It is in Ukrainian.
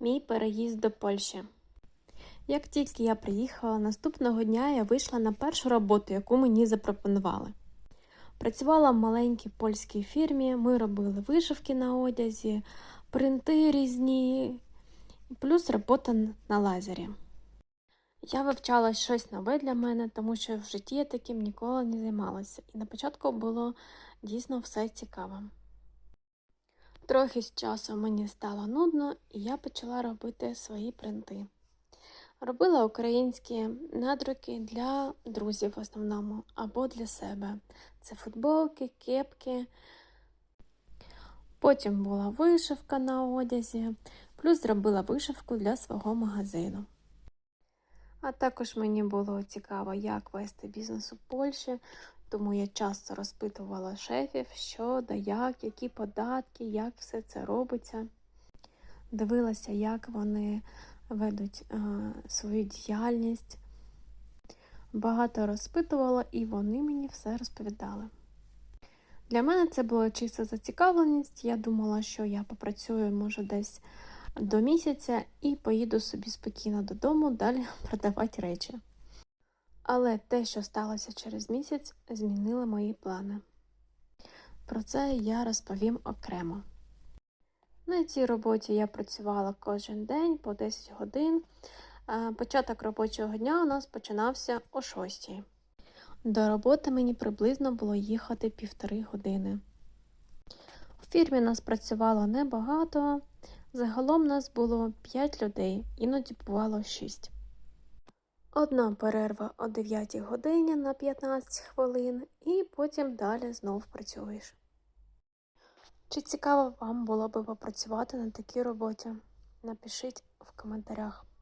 мій переїзд до Польщі. Як тільки я приїхала, наступного дня я вийшла на першу роботу, яку мені запропонували. Працювала в маленькій польській фірмі, ми робили вишивки на одязі, принти різні, плюс робота на лазері. Я вивчала щось нове для мене, тому що в житті я таким ніколи не займалася, і на початку було дійсно все цікаво. Трохи з часу мені стало нудно, і я почала робити свої принти. Робила українські надруки для друзів в основному або для себе. Це футболки, кепки. Потім була вишивка на одязі, плюс зробила вишивку для свого магазину. А також мені було цікаво, як вести бізнес у Польщі, тому я часто розпитувала шефів, що да як, які податки, як все це робиться. Дивилася, як вони ведуть е, свою діяльність. Багато розпитувала, і вони мені все розповідали. Для мене це була чиста зацікавленість. Я думала, що я попрацюю, може, десь до місяця і поїду собі спокійно додому далі продавати речі. Але те, що сталося через місяць, змінило мої плани. Про це я розповім окремо. На цій роботі я працювала кожен день по 10 годин. Початок робочого дня у нас починався о 6. До роботи мені приблизно було їхати півтори години. У фірмі нас працювало небагато. Загалом нас було 5 людей, іноді бувало 6. Одна перерва о 9 годині на 15 хвилин, і потім далі знов працюєш. Чи цікаво вам було би попрацювати на такій роботі? Напишіть в коментарях.